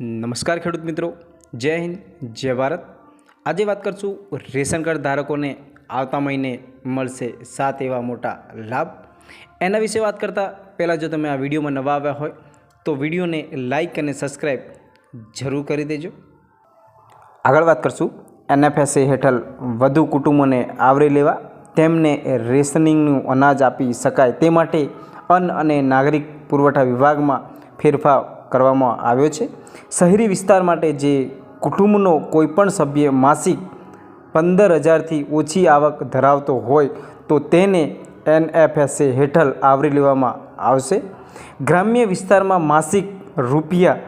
નમસ્કાર ખેડૂત મિત્રો. જય હિન્દ, જય ભારત. આજે વાત કરશું રેશન કાર્ડ ધારકોને આવતા મહિને મળશે સાત એવા મોટા લાભ. એના વિશે વાત કરતાં પહેલાં જો તમે આ વિડીયોમાં નવા આવ્યા હોય, તો વિડીયોને લાઈક અને સબસ્ક્રાઈબ જરૂર કરી દેજો. આગળ વાત કરશું એનએફએસએ હેઠળ વધુ કુટુંબોને આવરી લેવા. તેમને રેશનિંગનું અનાજ આપી શકાય તે માટે અન્ન અને નાગરિક પુરવઠા વિભાગમાં ફેરફાર કરવામાં આવ્યો છે. શહેરી વિસ્તાર માટે જે કુટુંબનો કોઈપણ સભ્ય માસિક પંદર હજારથી ઓછી આવક ધરાવતો હોય તો તેને એનએફએસએ હેઠળ આવરી લેવામાં આવશે. ગ્રામ્ય વિસ્તારમાં માસિક રૂપિયા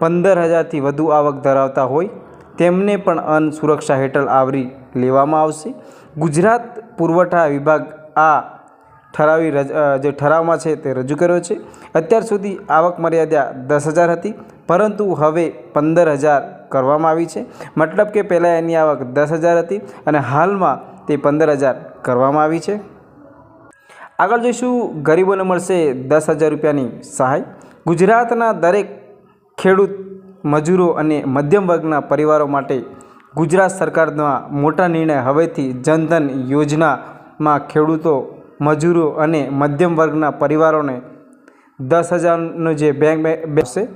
પંદર હજારથી વધુ આવક ધરાવતા હોય તેમને પણ અન્ન સુરક્ષા હેઠળ આવરી લેવામાં આવશે. ગુજરાત પુરવઠા વિભાગ આ ઠરાવી જે ઠરાવમાં છે તે રજૂ કર્યો છે. અત્યાર સુધી આવક મર્યાદા દસ હજાર હતી, પરંતુ હવે પંદર હજાર કરવામાં આવી છે. મતલબ કે પહેલાં એની આવક દસ હજાર હતી અને હાલમાં તે પંદર હજાર કરવામાં આવી છે. આગળ જોઈશું ગરીબોને મળશે દસ હજાર રૂપિયાની સહાય. ગુજરાતના દરેક ખેડૂત, મજૂરો અને મધ્યમ વર્ગના પરિવારો માટે ગુજરાત સરકારના મોટા નિર્ણય હવેથી જનધન યોજનામાં ખેડૂતો મજૂરો અને મધ્યમ વર્ગના પરિવારોને દસ હજારનું જે બેંક બેસશે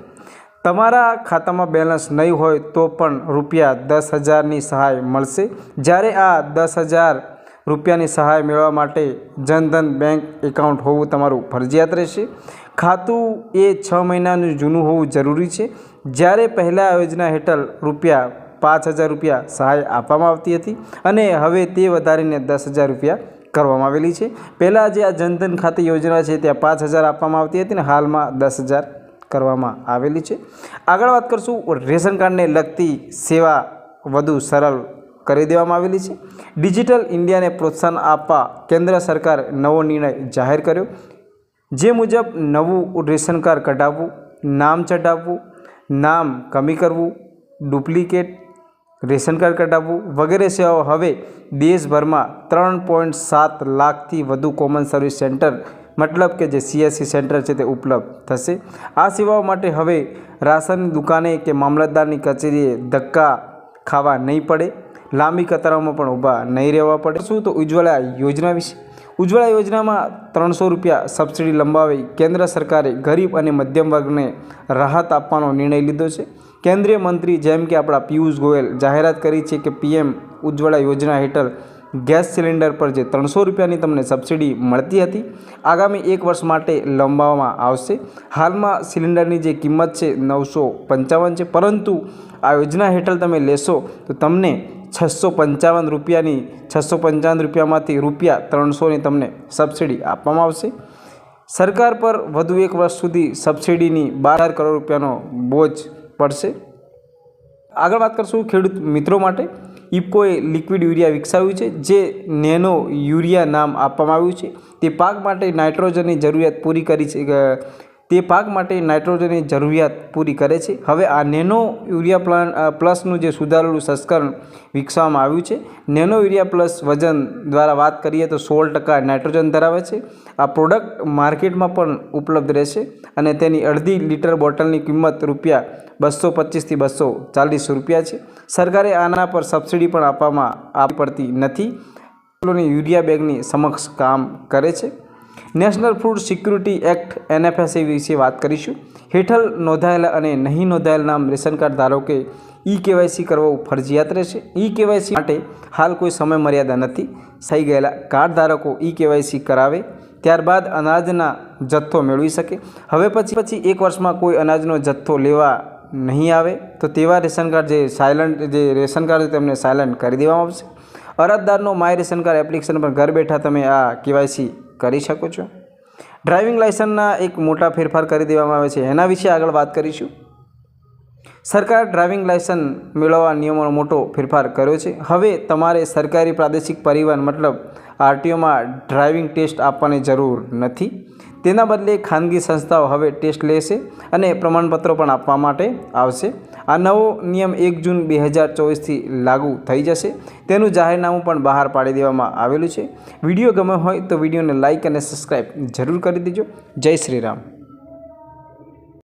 તમારા ખાતામાં બેલેન્સ નહીં હોય તો પણ રૂપિયા દસ હજારની સહાય મળશે. જ્યારે આ દસ હજાર રૂપિયાની સહાય મેળવવા માટે જનધન બેંક એકાઉન્ટ હોવું તમારું ફરજિયાત રહેશે. ખાતું એ છ મહિનાનું જૂનું હોવું જરૂરી છે. જ્યારે પહેલાં યોજના હેઠળ રૂપિયા પાંચ હજાર રૂપિયા સહાય આપવામાં આવતી હતી અને હવે તે વધારીને દસ હજાર રૂપિયા કરવામાં આવેલી છે. પહેલાં જે આ જનધન ખાતે યોજના છે ત્યાં પાંચ આપવામાં આવતી હતી ને હાલમાં દસ કરવામાં આવેલી છે. આગળ વાત કરશું રેશન કાર્ડને લગતી સેવા વધુ સરળ કરી દેવામાં આવેલી છે. ડિજિટલ ઇન્ડિયાને પ્રોત્સાહન આપવા કેન્દ્ર સરકાર નવો નિર્ણય જાહેર કર્યો. જે મુજબ નવું રેશન કાર્ડ કઢાવવું, નામ ચઢાવવું, નામ કમી કરવું, ડુપ્લિકેટ રેશન કાર્ડ કઢાવવું વગેરે સેવાઓ હવે દેશભરમાં ત્રણ પોઈન્ટ સાત લાખથી વધુ કોમન સર્વિસ સેન્ટર મતલબ કે જે સીએસસી સેન્ટર છે તે ઉપલબ્ધ થશે. આ સેવાઓ માટે હવે રાશનની દુકાને કે મામલતદારની કચેરીએ ધક્કા ખાવા નહીં પડે. લાંબી કતારોમાં પણ ઊભા નહીં રહેવા પડે. શું તો ઉજ્જવલા યોજના વિશે? ઉજ્જવળા યોજનામાં ત્રણસો રૂપિયા સબસિડી લંબાવી કેન્દ્ર સરકારે ગરીબ અને મધ્યમ વર્ગને રાહત આપવાનો નિર્ણય લીધો છે. કેન્દ્રીય મંત્રી જેમ કે આપણા પિયુષ ગોયલ જાહેરાત કરી છે કે પીએમ ઉજ્જવળા યોજના હેઠળ ગેસ સિલિન્ડર પર જે ત્રણસો રૂપિયાની તમને સબસિડી મળતી હતી, આગામી એક વર્ષ માટે લંબાવવામાં આવશે. હાલમાં સિલિન્ડરની જે કિંમત છે નવસો પંચાવન છે, પરંતુ આ યોજના હેઠળ તમે લેશો તો તમને છસો પંચાવન રૂપિયાની, છસો પંચાવન રૂપિયામાંથી રૂપિયા ત્રણસોની તમને સબસિડી આપવામાં આવશે. સરકાર પર વધુ એક વર્ષ સુધી સબસિડીની બાર કરોડ રૂપિયાનો બોજ પડશે. આગળ વાત કરશું ખેડૂત મિત્રો માટે. ઇફકોએ લિક્વિડ યુરિયા વિકસાવ્યું છે, જે નેનો યુરિયા નામ આપવામાં આવ્યું છે. તે પાક માટે નાઇટ્રોજનની જરૂરિયાત પૂરી કરી તે પાક માટે નાઇટ્રોજનની જરૂરિયાત પૂરી કરે છે. હવે આ નેનો યુરિયા પ્લાન પ્લસનું જે સુધારેલું સંસ્કરણ વિકસાવવામાં આવ્યું છે, નેનો યુરિયા પ્લસ વજન દ્વારા વાત કરીએ તો સોળ ટકા નાઇટ્રોજન ધરાવે છે. આ પ્રોડક્ટ માર્કેટમાં પણ ઉપલબ્ધ રહેશે અને તેની અડધી લીટર બોટલની કિંમત રૂપિયા બસો પચીસથી બસો ચાલીસ રૂપિયા છે. સરકારે આના પર સબસિડી પણ આપવામાં આવી પડતી નથી. યુરિયા બેગની સમક્ષ કામ કરે છે. National food security act, NFSA વિશે વાત કરીશું. હેઠળ નોંધાયેલા અને નહીં નોંધાયેલ નામ રેશન કાર્ડ ધારકે ઈ કેવાયસી કરવું ફરજિયાત રહેશે. ઈ કેવાયસી માટે હાલ કોઈ સમય મર્યાદા નથી. થઈ ગયેલા કાર્ડ ધારકો ઈ કેવાયસી કરાવે, ત્યારબાદ અનાજના જથ્થો મેળવી શકે. હવે પછી પછી એક વર્ષમાં કોઈ અનાજનો જથ્થો લેવા નહીં આવે, તો તેવા રેશન કાર્ડ જે સાયલન્ટ જે રેશન કાર્ડ છે તેમને સાયલન્ટ કરી દેવામાં આવશે. અરજદારનો માય રેશન કાર્ડ એપ્લિકેશન પર ઘર બેઠા તમે આ કેવાયસી કરી શકો છો? ડ્રાઇવિંગ લાઇસન્સના એક મોટા ફેરફાર કરી દેવામાં આવે છે. એના વિશે આગળ વાત કરીશું. સરકાર ડ્રાઇવિંગ લાઇસન્સ મેળવવા નિયમોનો મોટો ફેરફાર કર્યો છે. હવે તમારે સરકારી પ્રાદેશિક પરિવહન, મતલબ આરટીઓમાં ડ્રાઇવિંગ ટેસ્ટ આપવાની જરૂર નથી. તેના બદલે ખાનગી સંસ્થાઓ હવે ટેસ્ટ લેશે અને પ્રમાણપત્રો પણ આપવા માટે આવશે. આ નવો નિયમ એક જૂન બે હજાર ચોવીસથી લાગુ થઈ જશે. તેનું જાહેરનામું પણ બહાર પાડી દેવામાં આવેલું છે. વીડિયો ગમે હોય તો વિડીયોને લાઇક અને સબસ્ક્રાઈબ જરૂર કરી દેજો. જય શ્રી રામ.